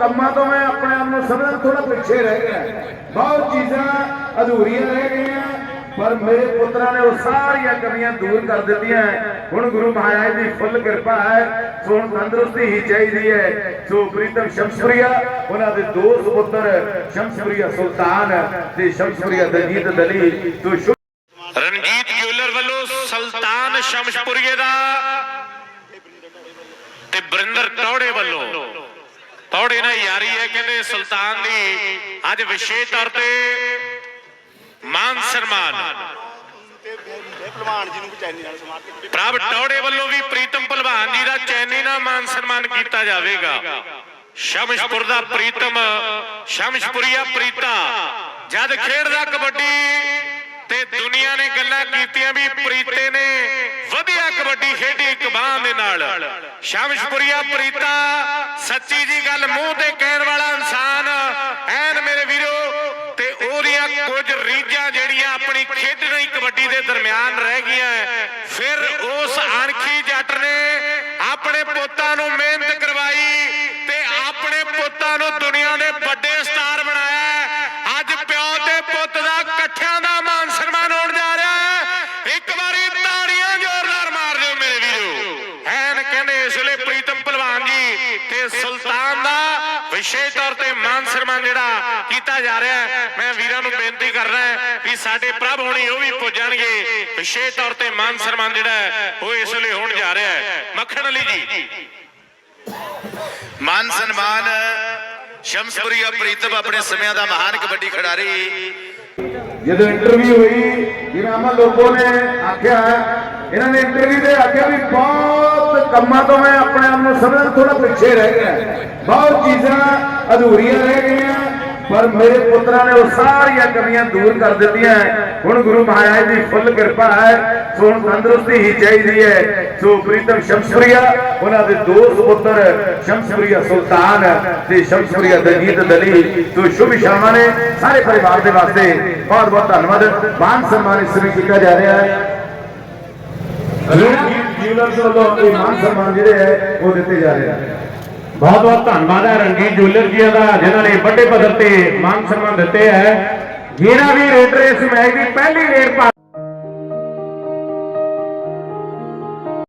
ਕੰਮਾਂ ਤੋਂ ਮੈਂ ਆਪਣੇ ਆਪ ਨੂੰ ਸਮਝਦਾ ਥੋੜਾ ਪਿੱਛੇ ਰਹਿ ਗਿਆ। ਬਹੁਤ ਚੀਜ਼ਾਂ ਅਧੂਰੀਆਂ ਰਹਿ ਗਈਆਂ, ਪਰ ਮੇਰੇ ਪੁੱਤਰਾਂ ਨੇ ਉਹ ਸਾਰੀਆਂ ਕਮੀਆਂ ਦੂਰ ਕਰ ਦਿੱਤੀਆਂ। ਹੁਣ ਗੁਰੂ ਮਹਾਰਾਜ ਦੀ ਫੁੱਲ ਕਿਰਪਾ ਹੈ ਸੋ ਤੰਦਰੁਸਤੀ ਹੀ ਚਾਹੀਦੀ ਹੈ। ਸੋ ਪ੍ਰੀਤਮ ਸ਼ਮਸਪੁਰੀਆ, ਉਹਨਾਂ ਦੇ ਦੋ ਸੁਪੁੱਤਰ, ਸ਼ਮਸਪੁਰੀਆ ਸੁਲਤਾਨ ਤੇ ਸ਼ਮਸਪੁਰੀਆ ਦਲਜੀਤ ਦਲੀ। ਸੋ ਰਣਜੀਤ ਜਿਊਲਰ ਵੱਲੋਂ ਸੁਲਤਾਨ ਸ਼ਮਸ਼ਪੁਰੀਏ ਦਾ ਤੇ ਬਰਿੰਦਰ ਟੌੜੇ ਵੱਲੋਂ ਟੌੜੇ ਨਾਲ ਯਾਰੀ ਹੈ ਕਹਿੰਦੇ ਸੁਲਤਾਨ ਦੀ ਅੱਜ ਵਿਸ਼ੇਸ਼ ਤੌਰ ਤੇ ਮਾਨ ਸਨਮਾਨ। ਪਹਿਲਵਾਨ ਜੀ ਨੂੰ ਚੈਨੀ ਨਾਲ ਸਮਾਰ ਕੇ ਪ੍ਰਭ ਟੌੜੇ ਵੱਲੋਂ ਵੀ ਪ੍ਰੀਤਮ ਭਲਵਾਨ ਜੀ ਦਾ ਚੈਨੀ ਨਾਲ ਮਾਨ ਸਨਮਾਨ ਕੀਤਾ ਜਾਵੇਗਾ। ਸ਼ਮਸ਼ਪੁਰ ਦਾ ਪ੍ਰੀਤਮ, ਸ਼ਮਸ਼ਪੁਰੀਆ ਪ੍ਰੀਤਾ, ਜਦ ਖੇਡਦਾ ਕਬੱਡੀ ਤੇ ਦੁਨੀਆ ਨੇ ਗੱਲਾਂ ਕੀਤੀਆਂ ਵੀ ਪ੍ਰੀਤੇ ਨੇ, ਵਧੀਆ ਕਬੱਡੀ ਖੇਡ। ਸ਼ਮਸ਼ਪੁਰੀਆ ਪ੍ਰੀਤਾ, ਸੱਚੀ ਜੀ ਗੱਲ ਮੂੰਹ ਤੇ ਕਹਿਣ ਵਾਲਾ ਇਨਸਾਨ। ਐਨ ਮੇਰੇ ਵੀਰੋ, ਤੇ ਉਹਦੀਆਂ ਕੁਝ ਰੀਝਾਂ ਜਿਹੜੀਆਂ ਆਪਣੀ ਖੇਡਣੀ ਕਬੱਡੀ ਦੇ ਦਰਮਿਆਨ ਰਹਿ ਗਈਆਂ ਫਿਰ ਉਸ ਅਣਖੀ ਜੱਟ ਨੇ ਆਪਣੇ ਪੁੱਤਾਂ ਨੂੰ ਮਿਹਨਤ ਕਰਵਾਈ ਤੇ ਆਪਣੇ ਪੁੱਤਾਂ ਨੂੰ ਦੁਨੀਆ ਦੇ ਵੱਡੇ ਸਟਾਰ ਬਣਾਇਆ ਅੱਜ ਪਿਓ ਤੇ ਪੁੱਤ ਦਾ ਇਕੱਠਿਆਂ ਦਾ ਮਾਨ ਸਨਮਾਨ ਹੋਣ ਜਾ ਰਿਹਾ ਹੈ ਇੱਕ ਵਾਰੀ ਤਾੜੀਆਂ ਜ਼ੋਰਦਾਰ ਮਾਰ ਦਿਓ ਮੇਰੇ ਵੀਰੋ ਐਨ ਕਹਿੰਦੇ ਇਸ ਵੇਲੇ ਪ੍ਰੀਤਮ ਪਹਿਲਵਾਨ ਜੀ ਤੇ ਸੁਲਤਾਨ ਦਾ ਵਿਸ਼ੇਸ਼ ਤੌਰ ਤੇ ਮਾਨ ਸਨਮਾਨ ਜਿਹੜਾ ਕੀਤਾ ਜਾ ਰਿਹਾ ਹੈ ਮੈਂ ਵੀਰਾਂ ਨੂੰ ਬੇਨਤੀ ਕਰਦਾ ਵੀ ਸਾਡੇ ਪ੍ਰਭ ਹੋਣੀ ਉਹ ਵੀ ਪੁੱਜਣਗੇ। ਵਿਸ਼ੇਸ਼ ਤੌਰ ਤੇ ਮਾਨ ਸਨਮਾਨ ਜਿਹੜਾ ਉਹ ਇਸ ਵੇਲੇ ਹੋਣ ਜਾ ਰਿਹਾ ਹੈ। ਮੱਖਣ ਅਲੀ ਜੀ। ਮਾਨ ਸਨਮਾਨ ਸ਼ਮਸਪੁਰੀਆ ਪ੍ਰੀਤਮ ਆਪਣੇ ਸਮਿਆਂ ਦਾ ਮਹਾਨ ਕਬੱਡੀ ਖਿਡਾਰੀ। ਜਦੋਂ ਇੰਟਰਵਿਊ ਹੋਈ ਜਿਨਾਮਾ ਲੋਕੋ ਨੇ ਆਖਿਆ ਇਹਨਾਂ ਨੇ ਇੰਟਰਵਿਊ ਦੇ ਆਖਿਆ ਵੀ ਬਹੁਤ ਕੰਮਾਂ ਤੋਂ ਮੈਂ ਆਪਣੇ ਆਪ ਨੂੰ ਸਮਝਦਾ ਥੋੜਾ ਪਿੱਛੇ ਰਹਿ ਗਿਆ। ਬਹੁਤ ਚੀਜ਼ਾਂ ਅਧੂਰੀਆਂ ਰਹਿ ਗਈਆਂ, ਪਰ ਮੇਰੇ ਪੁੱਤਰਾਂ ਨੇ ਉਹ ਸਾਰੀਆਂ ਕਮੀਆਂ ਦੂਰ ਕਰ ਦਿੱਤੀਆਂ। ਹੁਣ ਗੁਰੂ ਮਹਾਰਾਜ ਦੀ ਫੁੱਲ ਕਿਰਪਾ ਹੈ ਸੋ ਤੰਦਰੁਸਤੀ ਹੀ ਚਾਹੀਦੀ ਹੈ। ਸੋ ਪ੍ਰੀਤਮ ਸ਼ਮਸਪੁਰੀਆ, ਉਹਨਾਂ ਦੇ ਦੋਸਤ ਪੁੱਤਰ ਸ਼ਮਸਪੁਰੀਆ ਸੁਲਤਾਨ ਤੇ ਸ਼ਮਸਪੁਰੀਆ ਦਲਜੀਤ ਦਲੀ। ਸੋ ਸ਼ੁਭ ਸ਼ਾਮਾਂ ਨੇ ਸਾਰੇ ਪਰਿਵਾਰ ਦੇ ਵਾਸਤੇ ਬਹੁਤ ਬਹੁਤ ਧੰਨਵਾਦ। ਮਾਨ ਸਨਮਾਨ ਇਸ ਵਿੱਚ ਕੀਤਾ ਜਾ ਰਿਹਾ ਹੈ। ਜਿਊਲਰਸ ਵੱਲੋਂ ਇਹ ਮਾਨ ਸਨਮਾਨ ਜਿਹੜੇ ਹੈ, ਉਹ ਦਿੱਤੇ ਜਾ ਰਹੇ ਹਨ। ਬਹੁਤ ਬਹੁਤ ਧੰਨਵਾਦ ਹੈ ਰਣਜੀਤ ਜੁਐਲਰ ਜੀ ਦਾ, ਜਿਨ੍ਹਾਂ ਨੇ ਵੱਡੇ ਪੱਧਰ ਤੇ ਮਾਨ ਸਨਮਾਨ ਦਿੱਤੇ ਹੈ। ਜਿਹੜਾ ਵੀ ਰੇਡਰ ਇਸ ਮੈਚ ਦੀ ਪਹਿਲੀ ਰੇਡ